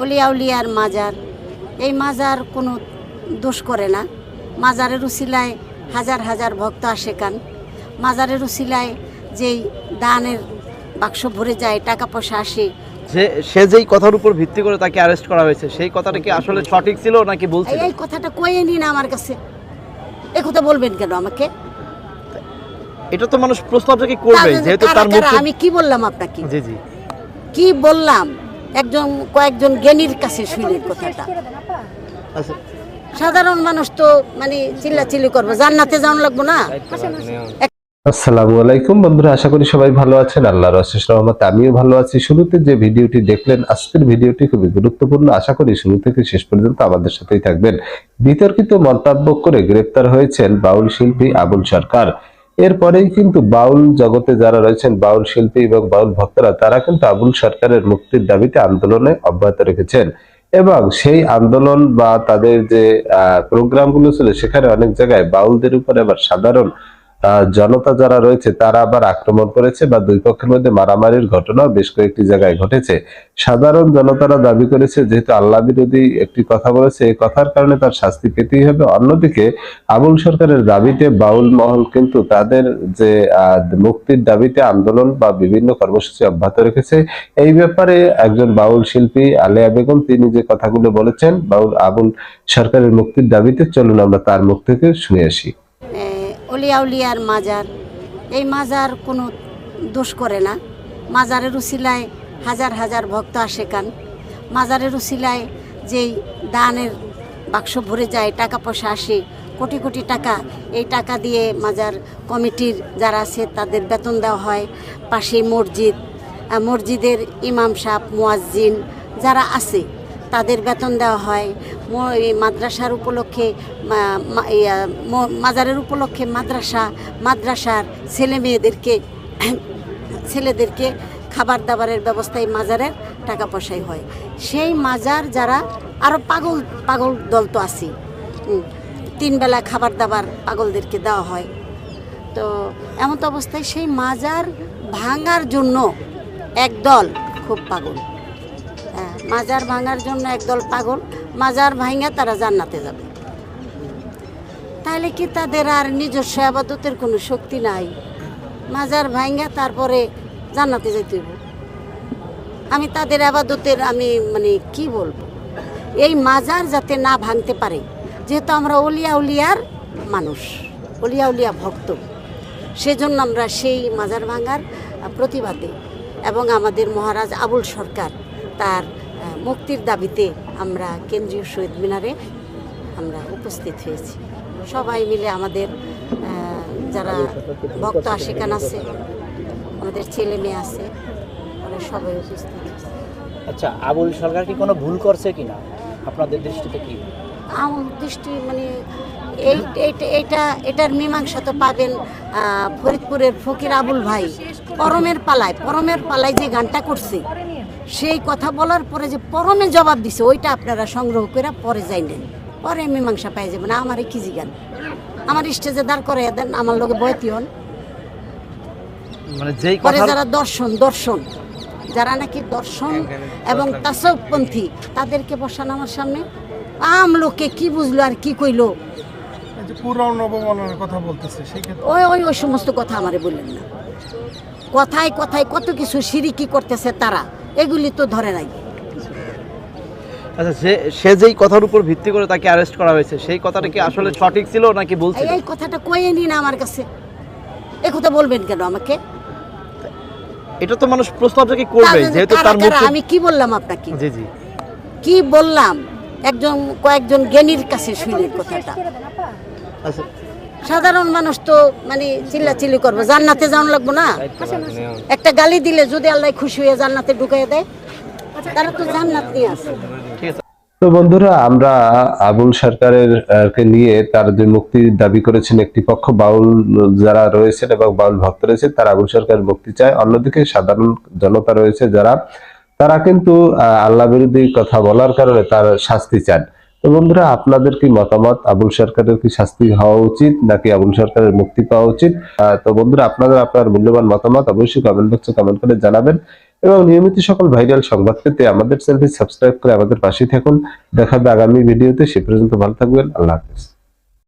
অলিয়া উলিয়ার মাজার। এই মাজার কোনো দোষ করে না। মাজারের উসিলায় হাজার হাজার ভক্ত আসে কান। মাজারের উসিলায় যেই দানের বাক্স ভরে যায় টাকা পয়সা আসে। যে সে যেই কথার উপর ভিত্তি করে তাকে অ্যারেস্ট করা হয়েছে সেই কথাটা কি আসলে সঠিক ছিল নাকি বলছিল এই- কথাটা কয়ে নিন আমার কাছে। এ কথা বলবেন কেন আমাকে? এটা তো মানুষ প্রশ্ন আপনাকে করবে যেহেতু তার? মুখে আমি কি বললাম আপনাকে? জি জি। কি বললাম? একজন কয়েকজন জ্ঞানীর কাছে শুনলেন কথাটা। আচ্ছা। সাধারণ মানুষ তো মানে চিল্লাচিল্লি করব জান্নাতে যাওয়ান লাগবো না? আসসালামু আলাইকুম বন্ধুরা আশা করি সবাই ভালো আছেন আল্লাহর অশেষ রহমতে আমিও ভালো আছি। শুরুতে যে ভিডিওটি দেখলেন আজকের ভিডিওটি খুবই গুরুত্বপূর্ণ। আশা করি শুরু থেকে শেষ পর্যন্ত আমাদের সাথেই থাকবেন। বিতর্কিত মন্তব্য করে গ্রেপ্তার হয়েছেন বাউল শিল্পী আবুল সরকার। এরপরেই কিন্তু বাউল জগতে যারা রয়েছেন, বাউল শিল্পী এবং বাউল ভক্তরা, তারা কিন্তু আবুল সরকারের মুক্তির দাবিতে আন্দোলনে অব্যাহত রেখেছেন। এবং সেই আন্দোলন বা তাদের যে প্রোগ্রামগুলো ছিল, সেখানে অনেক জায়গায় বাউলদের উপরে আবার সাধারণ জনতা যারা রয়েছে, তারা আবার আক্রমণ করেছে বা দুই পক্ষের মধ্যে মারামারির ঘটনা বেশ কয়েকটি জায়গায় ঘটেছে। সাধারণ জনতারা দাবি করেছে, যেহেতু আল্লাহ বিরোধী একটি কথা বলেছে এই কথার কারণে তার শাস্তি পেতেই হবে। অন্যদিকে, আবুল সরকারের দাবিতে বাউল মহল কিন্তু তাদের যে মুক্তির দাবিতে আন্দোলন বা বিভিন্ন কর্মসূচি অব্যাহত রেখেছে। এই ব্যাপারে একজন বাউল শিল্পী আলেয়া বেগম, তিনি যে কথাগুলো বলেছেন, বাউল, আবুল সরকারের মুক্তির দাবিতে, চলুন আমরা তার মুখ থেকে শুনে আসি। এ, অলিয়া উলিয়ার মাজার। এই মাজার কোনো দোষ করে না। মাজারের উসিলায় হাজার হাজার ভক্ত আসে কান। মাজারের উসিলায় যেই দানের বাক্স ভরে যায় টাকা পয়সা আসে কোটি কোটি টাকা। এই টাকা দিয়ে মাজার কমিটির যারা আছে তাদের বেতন দেওয়া হয়। পাশে মসজিদ। মসজিদের ইমাম সাহ মুয়াজ্জিন যারা আছে তাদের বেতন দেওয়া হয়। মাদ্রাসার উপলক্ষে মাজারের উপলক্ষে মাদ্রাসা, মাদ্রাসার ছেলে মেয়েদেরকে, ছেলেদেরকে খাবার দাবারের ব্যবস্থায় মাজারের টাকা পয়সায় হয়। সেই মাজার যারা আরও পাগল পাগল দল তো আছে। তিন বেলা খাবার দাবার পাগলদেরকে দেওয়া হয়। তো এমন অবস্থায় সেই মাজার ভাঙার জন্য একদল খুব পাগল। মাজার ভাঙার জন্য একদল পাগল, মাজার ভাঙা তারা জান্নাতে যাবে। তাহলে কি তাদের আর নিজস্ব আবাদতের কোনো শক্তি নাই? মাজার ভাঙা তারপরে জান্নাতে যেতে হইব। আমি তাদের আবাদতের, আমি মানে কি বলব? এই মাজার যাতে না ভাঙতে পারে, যেহেতু আমরা অলিয়া উলিয়ার মানুষ, অলিয়া উলিয়া ভক্ত, সেজন্য আমরা সেই মাজার ভাঙার প্রতিবাদে এবং আমাদের মহারাজ আবুল সরকার তার মুক্তির দাবিতে আমরা কেন্দ্রীয় শহীদ মিনারে আমরা উপস্থিত হয়েছি। সবাই মিলে আমাদের যারা ভক্ত আশেকান আছে আমাদের ছেলে মেয়ে আছে আমরা সবাই উপস্থিত আচ্ছা আবুল সরকার কি কোনো ভুল করছে কিনা? আপনাদের দৃষ্টিতে কি? আমার দৃষ্টি মানে এই এইটা এটার মীমাংসা তো পাবেন ফরিদপুরের ফকির আবুল ভাই। পরমের পালায় পরমের পালায় যে গানটা করছে সেই কথা বলার পরে যে পরমে জবাব দিছে ওইটা আপনারা সংগ্রহ করে পরে যাইলেন পরে মীমাংসা পাই যাবেন আমারে কি জিগান? আমার স্টেজে দাঁড় করে দেন আমার লোকে বয়তি হন। মানে পরে যারা দর্শন দর্শন যারা নাকি দর্শন এবং তাসবপন্থী তাদেরকে বসান আমার সামনে। আম লোকে কি বুঝলো আর কি কইলো? কথা বলতেছে ওই ওই ওই সমস্ত কথা আমারে বললেন না। কথায় কথায় কত কিছু সিরিকি করতেছে তারা। এগুলি তো ধরে নাই। আচ্ছা সে সে যেই কথার উপর ভিত্তি করে তাকে অ্যারেস্ট করা হয়েছে সেই কথাটা কি আসলে সঠিক ছিল নাকি বলছিল এই- এই কথাটা কয়ে নিন আমার কাছে। এ কথা বলবেন কেন আমাকে? এটা তো মানুষ প্রশ্ন আপনাকে করবে যেহেতু তার? মুখে আমি কি বললাম আপনাকে? জি জি। কি বললাম? একজন কয়েকজন জ্ঞানীর কাছে শুনে কথাটা। আচ্ছা সাধারণ মানুষ তো মানে চিল্লাচিল্লি করব। জান্নাতে যাওয়ান লাগবো না? একটা গালি দিলে যদি আল্লাহ খুশি হয়ে জান্নাতে ঢুকিয়ে দেয়, তারা তো জান্নাত নিয়ে আসে তো বন্ধুরা, আমরা আবুল সরকারের কে নিয়ে তার যে মুক্তির দাবি করেছেন একটি পক্ষ, বাউল যারা রয়েছেন এবং বাউল ভক্ত রয়েছে তারা আবুল সরকারের মুক্তি চায়। অন্যদিকে সাধারণ জনতা রয়েছে যারা, তারা কিন্তু আল্লাহ বিরোধী কথা বলার কারণে তার শাস্তি চান। তো বন্ধুরা, আপনাদের কি মতামত? আবুল সরকারের কি শাস্তি হওয়া উচিত নাকি আবুল সরকারের মুক্তি পাওয়া উচিত? তো বন্ধুরা, আপনাদের আপনার মূল্যবান মতামত অবশ্যই কমেন্ট বক্সে কমেন্ট করে জানাবেন এবং নিয়মিত সকল ভাইরাল সংবাদ পেতে আমাদের চ্যানেলটি সাবস্ক্রাইব করে আমাদের পাশেই থাকুন। দেখা হবে আগামী ভিডিওতে সে পর্যন্ত ভালো থাকবেন। আল্লাহ হাফেজ।